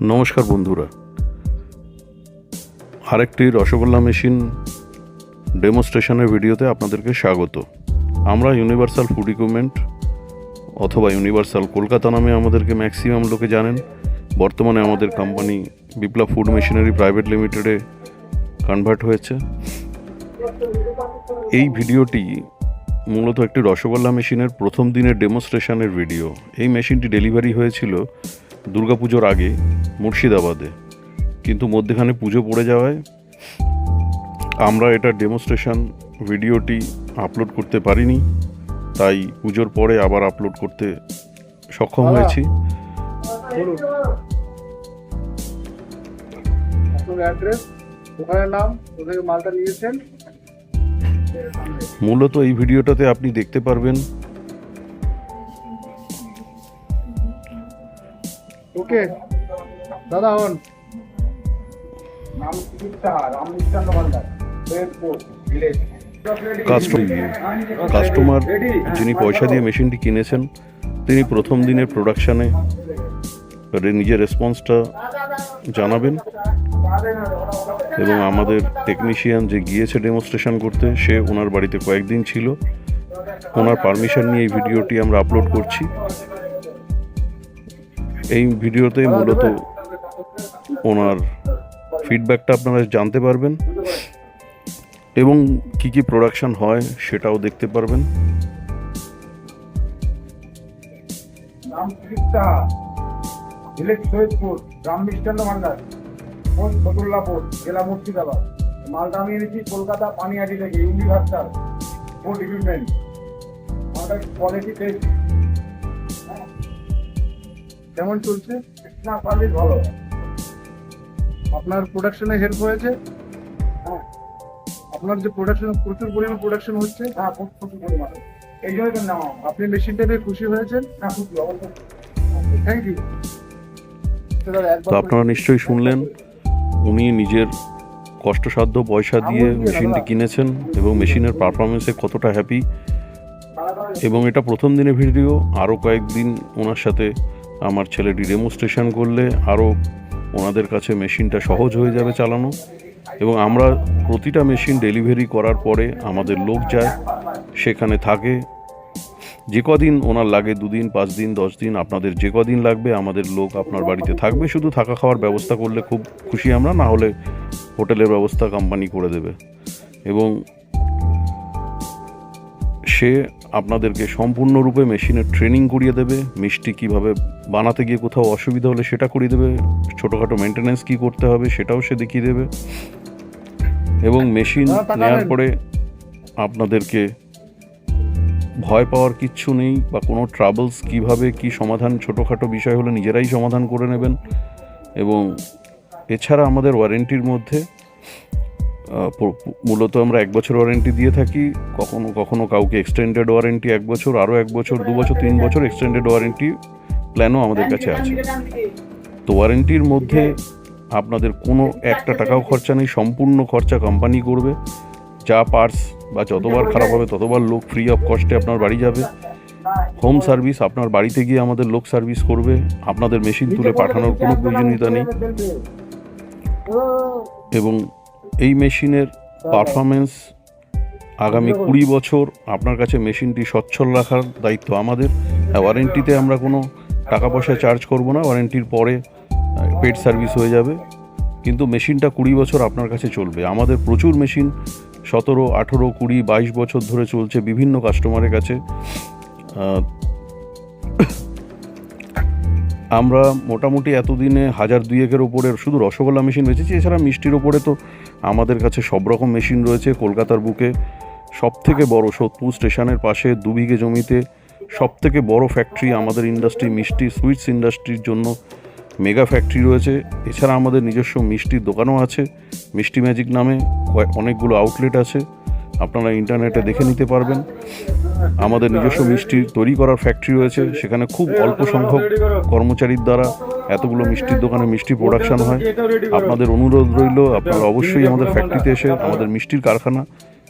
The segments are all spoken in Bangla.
নমস্কার বন্ধুরা। আরেকটি রসগোল্লা মেশিন ডেমোস্ট্রেশনের ভিডিওতে আপনাদেরকে স্বাগত। আমরা ইউনিভার্সাল ফুড ইকুইপমেন্ট অথবা ইউনিভার্সাল কলকাতা নামে আমাদেরকে ম্যাক্সিমাম লোকে জানেন। বর্তমানে আমাদের company Biplab food machinery private লিমিটেডে কনভার্ট হয়েছে। এই ভিডিওটি মূলত একটি রসগোল্লা মেশিনের প্রথম দিনের ডেমোস্ট্রেশনের ভিডিও। এই মেশিনটি ডেলিভারি হয়েছিল দুর্গাপুজোর আগে মুর্শিদাবাদে। কিন্তু মধ্যেখানে পুজো পড়ে যাওয়ায় আমরা এটা ডেমোস্ট্রেশন ভিডিওটি আপলোড করতে পারিনি। তাই পুজোর পরে আবার আপলোড করতে সক্ষম হয়েছি। মূলত এই ভিডিওটাতে আপনি দেখতে পারবেন ওকে। দাদা হন। নাম চিকিৎসা রামকৃষ্ণ ভান্ডার কাস্টমার কাস্টমার যিনি পয়সা দিয়ে মেশিনটি কিনেছেন তিনি প্রথম দিনের প্রোডাকশানে নিজের রেসপন্সটা জানাবেন। এবং আমাদের টেকনিশিয়ান যে গিয়েছে ডেমনস্ট্রেশন করতে সে ওনার বাড়িতে কয়েকদিন ছিল। ওনার পারমিশন নিয়ে এই ভিডিওটি আমরা আপলোড করছি। এই ভিডিওতে মূলত ওনার ফিডব্যাকটা আপনারা জানতে পারবেন। এবং কি কি প্রোডাকশন হয় সেটাও দেখতে পারবেন। নাম চিকিৎসা ভিলেজ ভান্ডার ফতুল্লাপুর জেলা মুর্শিদাবাদ। মালটা আমি এনেছি কলকাতা পানিহাটি থেকে ইউনিভার্সাল ফুড ইকুইপমেন্ট আমাদের কোয়ালিটি টেস্ট কেমন চলছে না সার্ভিস ভালো আপনার প্রোডাকশনে হেল্প হয়েছে? হ্যাঁ। আপনার যে প্রোডাকশন প্রচুর পরিমাণ প্রোডাকশন হচ্ছে? হ্যাঁ প্রচুর পরিমাণে। এই জন্য তো নাম আপনি মেশিনটা পেয়ে খুশি হয়েছেন? না খুশি অবশ্যই। থ্যাংক ইউ তো আপনারা নিশ্চয়ই শুনলেন উনি নিজের কষ্টসাধ্য পয়সা দিয়ে মেশিনটি কিনেছেন এবং মেশিনের পারফরমেন্সে কতটা হ্যাপি এবং এটা প্রথম দিনের ভিডিও আরও কয়েকদিন ওনার সাথে আমার ছেলেটি ডেমোস্ট্রেশন করলে আরও ওনাদের কাছে মেশিনটা সহজ হয়ে যাবে চালানো। এবং আমরা প্রতিটা মেশিন ডেলিভারি করার পরে আমাদের লোক যায়, সেখানে থাকে। যে কদিন ওনার লাগে, দুদিন, পাঁচ দিন, দশ দিন, আপনাদের যে কদিন লাগবে, আমাদের লোক আপনার বাড়িতে থাকবে, শুধু থাকা খাওয়ার ব্যবস্থা করলে খুব খুশি আমরা, না হলে হোটেলের ব্যবস্থা কোম্পানি করে দেবে। এবং সে আপনাদেরকে সম্পূর্ণরূপে মেশিনের ট্রেনিং করিয়ে দেবে। মিষ্টি কীভাবে বানাতে গিয়ে কোথাও অসুবিধা হলে সেটা করিয়ে দেবে। ছোটোখাটো মেনটেন্যান্স কী করতে হবে সেটাও সে দেখিয়ে দেবে। এবং মেশিন নেওয়ার পরে আপনাদেরকে ভয় পাওয়ার কিচ্ছু নেই বা কোনো ট্রাবলস কীভাবে কি সমাধান ছোটোখাটো বিষয় হলে নিজেরাই সমাধান করে নেবেন। এবং এছাড়া আমাদের ওয়ারেন্টির মধ্যে মূলত আমরা এক বছর ওয়ারেন্টি দিয়ে থাকি। কখনো কখনো কাউকে এক্সটেন্ডেড ওয়ারেন্টি এক বছর আরও এক বছর দু বছর তিন বছর এক্সটেন্ডেড ওয়ারেন্টি প্ল্যানও আমাদের কাছে আছে। তো ওয়ারেন্টির মধ্যে আপনাদের কোনো একটা টাকাও খরচা নেই সম্পূর্ণ খরচা কোম্পানি করবে। যা পার্টস বা যতবার খারাপ হবে ততবার লোক ফ্রি অফ কস্টে আপনার বাড়ি যাবে। হোম সার্ভিস আপনার বাড়িতে গিয়ে আমাদের লোক সার্ভিস করবে। আপনাদের মেশিন তুলে পাঠানোর কোনো প্রয়োজনীয়তা নেই। এবং এই মেশিনের পারফরমেন্স আগামী কুড়ি বছর আপনার কাছে মেশিনটি সচ্ছল রাখার দায়িত্ব আমাদের। হ্যাঁ, ওয়ারেন্টিতে আমরা কোনো টাকা পয়সা চার্জ করব না ওয়ারেন্টির পরে পেড সার্ভিস হয়ে যাবে। কিন্তু মেশিনটা কুড়ি বছর আপনার কাছে চলবে। আমাদের প্রচুর মেশিন সতেরো আঠেরো কুড়ি বাইশ বছর ধরে চলছে বিভিন্ন কাস্টমারের কাছে। আমরা মোটামুটি এতদিনে হাজার দুয়েকের ওপরে শুধু রসগোল্লা মেশিন বেঁচেছি, এছাড়া মিষ্টির ওপরে তো আমাদের কাছে সব রকম মেশিন রয়েছে, কলকাতার বুকে সব থেকে বড় সোদপুর স্টেশনের পাশে দু বিঘে জমিতে সব থেকে বড় ফ্যাক্টরি আমাদের ইন্ডাস্ট্রি মিষ্টি সুইটস ইন্ডাস্ট্রির জন্য মেগা ফ্যাক্টরি রয়েছে। এছাড়া আমাদের নিজস্ব মিষ্টির দোকানও আছে, মিষ্টি ম্যাজিক নামে অনেকগুলো আউটলেট আছে। আপনারা ইন্টারনেটে দেখে নিতে পারবেন। আমাদের নিজস্ব মিষ্টি তৈরি করার ফ্যাক্টরি রয়েছে, সেখানে খুব অল্প সংখ্যক কর্মচারীর দ্বারা এতগুলো মিষ্টির দোকানে মিষ্টি প্রোডাকশন হয়। আপনাদের অনুরোধ রইল, আপনারা অবশ্যই আমাদের ফ্যাক্টরিতে এসে আমাদের মিষ্টির কারখানা,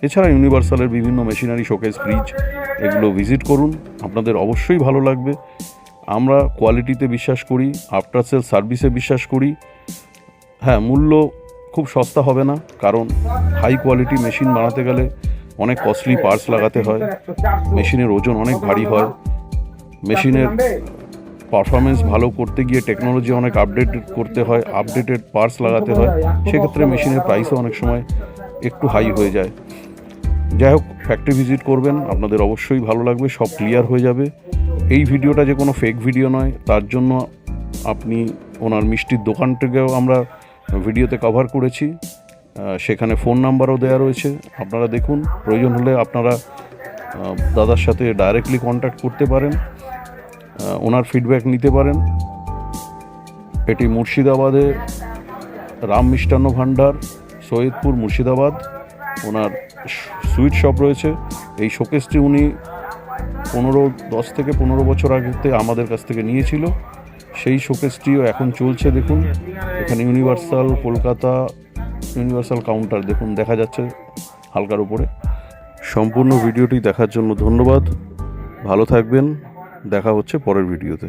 এছাড়া ইউনিভার্সালের বিভিন্ন মেশিনারি শোকেস ফ্রিজ এগুলো ভিজিট করুন। আপনাদের অবশ্যই ভালো লাগবে। আমরা কোয়ালিটিতে বিশ্বাস করি আফটার সেল সার্ভিসে বিশ্বাস করি। হ্যাঁ মূল্য খুব সস্তা হবে না, কারণ হাই কোয়ালিটি মেশিন বানাতে গেলে অনেক কস্টলি পার্টস লাগাতে হয়। মেশিনের ওজন অনেক ভারী হয়। মেশিনের পারফরমেন্স ভালো করতে গিয়ে টেকনোলজি অনেক আপডেট করতে হয় আপডেটেড পার্টস লাগাতে হয়। সেক্ষেত্রে মেশিনের প্রাইসও অনেক সময় একটু হাই হয়ে যায়। যাই হোক ফ্যাক্টরি ভিজিট করবেন, আপনাদের অবশ্যই ভালো লাগবে, সব ক্লিয়ার হয়ে যাবে। এই ভিডিওটা যে কোনো ফেক ভিডিও নয়, তার জন্য আপনি ওনার মিষ্টির দোকানটাকেও আমরা ভিডিওতে কভার করেছি। সেখানে ফোন নাম্বারও দেওয়া রয়েছে। আপনারা দেখুন, প্রয়োজন হলে আপনারা দাদার সাথে ডাইরেক্টলি কন্ট্যাক্ট করতে পারেন। ওনার ফিডব্যাক নিতে পারেন। এটি মুর্শিদাবাদে রাম মিষ্টান্ন ভাণ্ডার, সৈয়দপুর মুর্শিদাবাদ। ওনার সুইট শপ রয়েছে। এই শোকেসটি উনি পনেরো, দশ থেকে পনেরো বছর আগেতে আমাদের কাছ থেকে নিয়েছিল। সেই শোকেসটিও এখন চলছে, দেখুন। এখানে ইউনিভার্সাল কলকাতা ইউনিভার্সাল কাউন্টার, দেখুন, দেখা যাচ্ছে হালকার উপরে। সম্পূর্ণ ভিডিওটি দেখার জন্য ধন্যবাদ। ভালো থাকবেন, দেখা হচ্ছে পরের ভিডিওতে।